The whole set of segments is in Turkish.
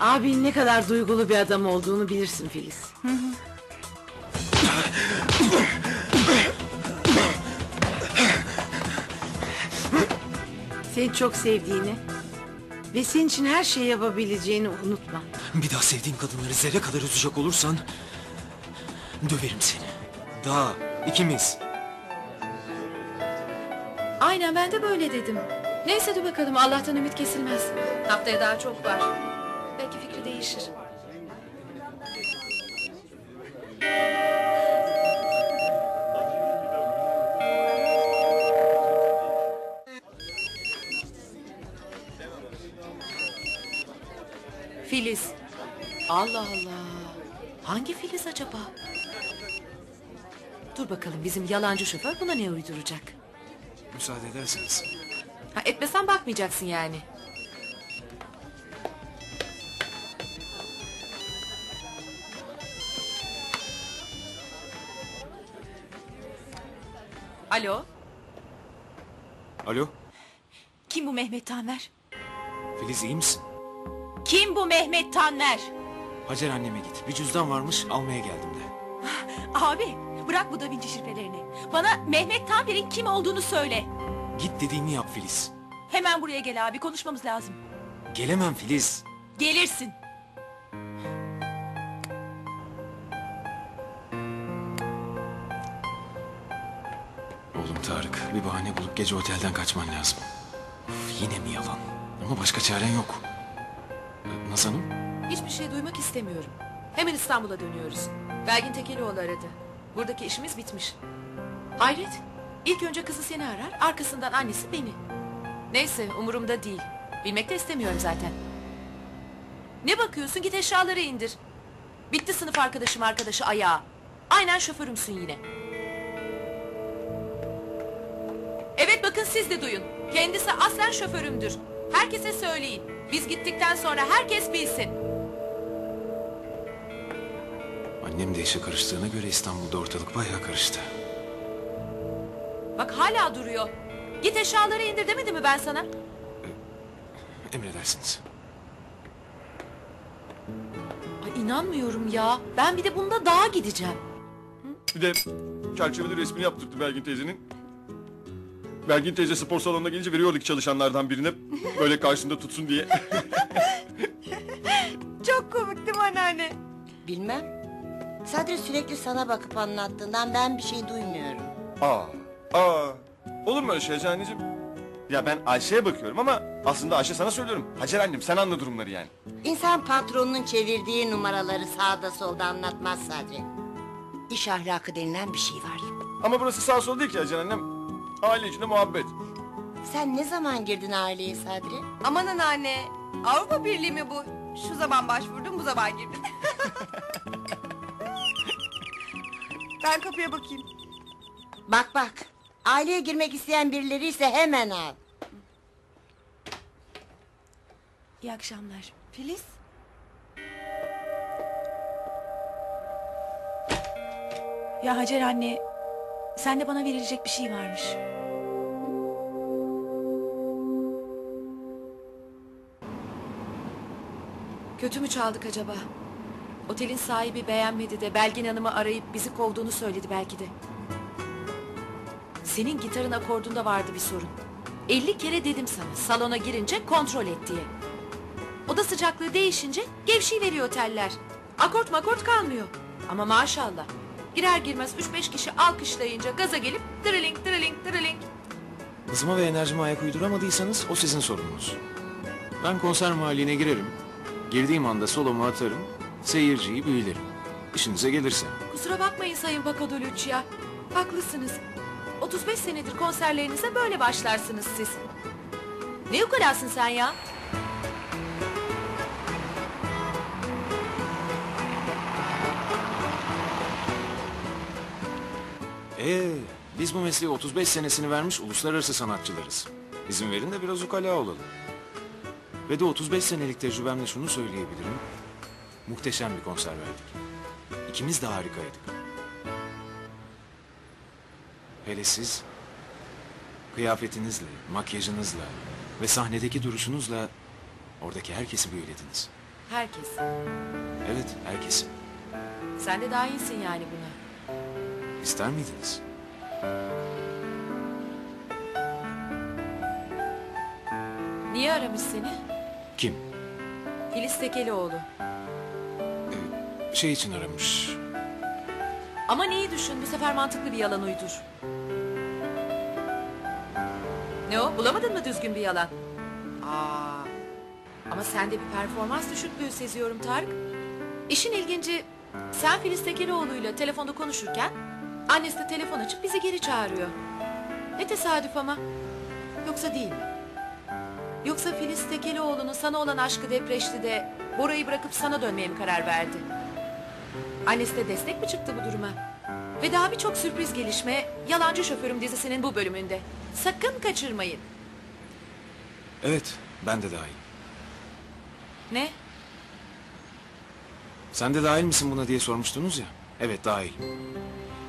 Abin ne kadar duygulu bir adam olduğunu bilirsin Filiz. Seni çok sevdiğini ve senin için her şeyi yapabileceğini unutma. Bir daha sevdiğin kadınları zerre kadar üzecek olursan... ...döverim seni. Daha ikimiz. Aynen ben de böyle dedim. Neyse dur bakalım Allah'tan ümit kesilmez. Haftaya daha çok var. Belki fikri değişir. Filiz. Allah Allah. Hangi Filiz acaba? Dur bakalım bizim yalancı şoför buna ne uyduracak? Müsaade ederseniz. Ha, etmesen bakmayacaksın yani. Alo, Alo, kim bu Mehmet Tanver? Filiz iyi misin? Kim bu Mehmet Tanver? Hacer anneme git. Bir cüzdan varmış almaya geldim de. Abi, bırak bu Da Vinci şifrelerini. Bana Mehmet Tanver'in kim olduğunu söyle. Git dediğini yap Filiz. Hemen buraya gel abi, konuşmamız lazım. Gelemem Filiz. Gelirsin. Tarık bir bahane bulup gece otelden kaçman lazım. Of, yine mi yalan? Ama başka çaren yok. Ee, Naz Hanım? Hiçbir şey duymak istemiyorum. Hemen İstanbul'a dönüyoruz. Belgin Tekelioğlu aradı. Buradaki işimiz bitmiş. Hayret. İlk önce kızı seni arar, arkasından annesi beni. Neyse, umurumda değil. Bilmek de istemiyorum zaten. Ne bakıyorsun? Git eşyaları indir. Bitti sınıf arkadaşım arkadaşı ayağa. Aynen şoförümsün yine. Bakın siz de duyun. Kendisi aslen şoförümdür. Herkese söyleyin. Biz gittikten sonra herkes bilsin. Annem de işe karıştığına göre İstanbul'da ortalık bayağı karıştı. Bak hala duruyor. Git eşyaları indir demedi mi ben sana? Emredersiniz. Ay inanmıyorum ya. Ben bir de bunda dağa gideceğim. Bir de çerçeveli resmini yaptırdı Belgin teyzenin. Belgin teyze spor salonuna gelince veriyordu ki çalışanlardan birine böyle karşısında tutsun diye. Çok komik değil mi anneanne? Bilmem. Sadece sürekli sana bakıp anlattığından ben bir şey duymuyorum. aa, aa. Olur mu öyle şey anneciğim? Ya ben Ayşe'ye bakıyorum ama aslında Ayşe sana söylüyorum. Hacer annem sen anla durumları yani. İnsan patronunun çevirdiği numaraları sağda solda anlatmaz sadece. İş ahlakı denilen bir şey var. Ama burası sağ sol değil ki Hacer annem. Aile içinde muhabbet. Sen ne zaman girdin aileye Sadri? Aman anneanne. Avrupa Birliği mi bu? Şu zaman başvurdum bu zaman girdim. ben kapıya bakayım. Bak bak. Aileye girmek isteyen birileri ise hemen al. İyi akşamlar. Filiz. Ya Hacer anne, sende bana verilecek bir şey varmış. Kötü mü çaldık acaba? Otelin sahibi beğenmedi de Belgin Hanım'ı arayıp bizi kovduğunu söyledi belki de. Senin gitarın akordunda vardı bir sorun. 50 kere dedim sana salona girince kontrol et diye. Oda sıcaklığı değişince gevşeyi veriyor oteller. Akort makort kalmıyor. Ama maşallah. Girer girmez 3-5 kişi alkışlayınca gaza gelip dırılink dırılink dırılink. Hızıma ve enerjime ayak uyduramadıysanız o sizin sorununuz. Ben konser mahalline girerim. Girdiğim anda solomu atarım. Seyirciyi büyülerim. İşinize gelirse. Kusura bakmayın Sayın Pakadoluç ya. Haklısınız. 35 senedir konserlerinize böyle başlarsınız siz. Ne ukalasın sen ya? Ee, biz bu mesleğe 35 senesini vermiş uluslararası sanatçılarız. İzin verin de biraz ukala olalım. Ve de 35 senelik tecrübemle şunu söyleyebilirim. Muhteşem bir konser verdik. İkimiz de harikaydık. Hele siz kıyafetinizle, makyajınızla ve sahnedeki duruşunuzla oradaki herkesi büyülediniz. Herkes. Evet, herkes. Sen de dahilsin yani buna. İster miydiniz? Niye aramış seni? Kim? Filiz Tekelioğlu. Şey için aramış. Ama neyi düşün bu sefer mantıklı bir yalan uydur. Ne o bulamadın mı düzgün bir yalan? Aa, ama sende bir performans düşüklüğü seziyorum Tarık. İşin ilginci sen Filiz Tekelioğlu'yla telefonda konuşurken annesi de telefon açıp bizi geri çağırıyor. Ne tesadüf ama. Yoksa değil mi? Yoksa Filiz Tekelioğlu'nun sana olan aşkı depreşti de Bora'yı bırakıp sana dönmeye mi karar verdi? Annesi de destek mi çıktı bu duruma? Ve daha birçok sürpriz gelişme Yalancı Şoförüm dizisinin bu bölümünde. Sakın kaçırmayın. Evet, ben de dahil. Ne? Sen de dahil misin buna diye sormuştunuz ya. Evet, dahil.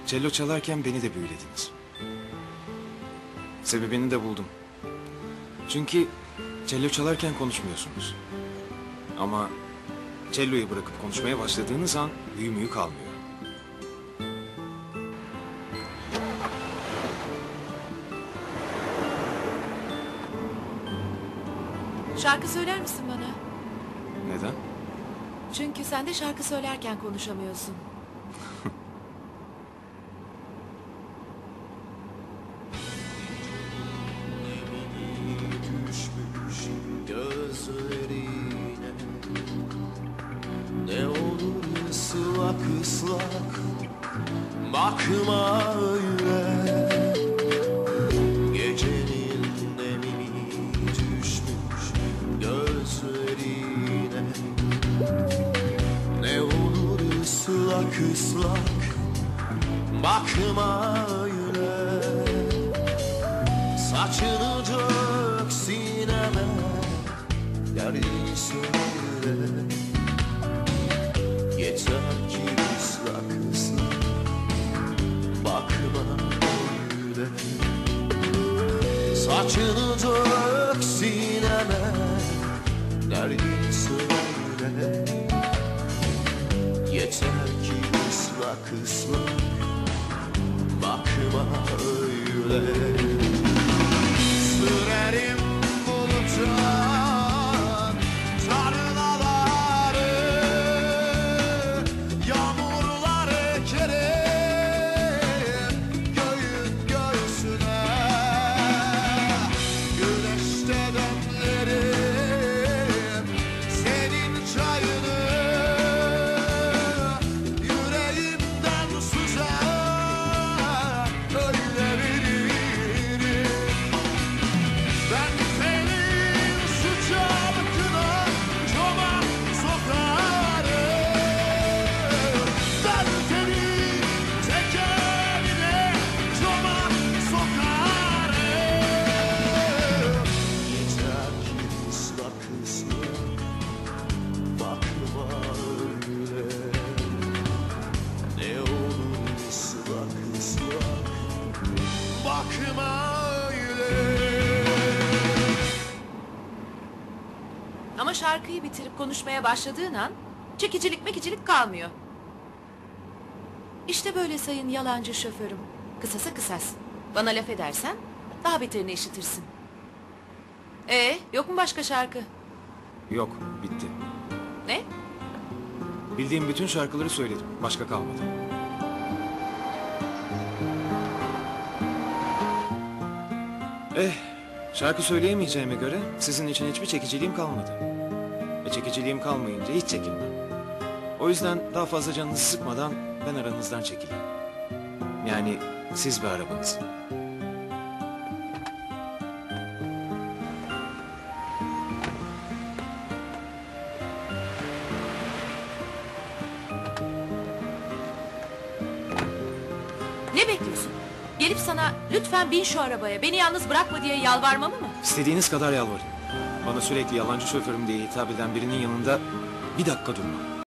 Cello çalarken beni de büyülediniz. Sebebini de buldum. Çünkü cello çalarken konuşmuyorsunuz. Ama celloyu bırakıp konuşmaya başladığınız an büyü müyü kalmıyor. Şarkı söyler misin bana? Neden? Çünkü sen de şarkı söylerken konuşamıyorsun. bakma öyle Gecenin nemini düşmüş gözlerine. Ne olur ıslak ıslak bakma öyle. Saçını dök sineme Derdini söyle Saçını dök sineme Derdini söyle. Yeter ki ıslak ıslak Bakma öyle Şarkıyı bitirip konuşmaya başladığın an çekicilik mekicilik kalmıyor. İşte böyle sayın yalancı şoförüm. Kısasa kısas. Bana laf edersen daha beterini işitirsin. Ee, yok mu başka şarkı? Yok, bitti. Ne? Bildiğim bütün şarkıları söyledim. Başka kalmadı. Eh, şarkı söyleyemeyeceğime göre sizin için hiçbir çekiciliğim kalmadı. E çekiciliğim kalmayınca hiç çekilmem. O yüzden daha fazla canınızı sıkmadan ben aranızdan çekileyim. Yani siz ve arabanız. Ne bekliyorsun? Gelip sana lütfen bin şu arabaya beni yalnız bırakma diye yalvarmamı mı? İstediğiniz kadar yalvarın. Bana sürekli yalancı şoförüm diye hitap eden birinin yanında bir dakika durmam.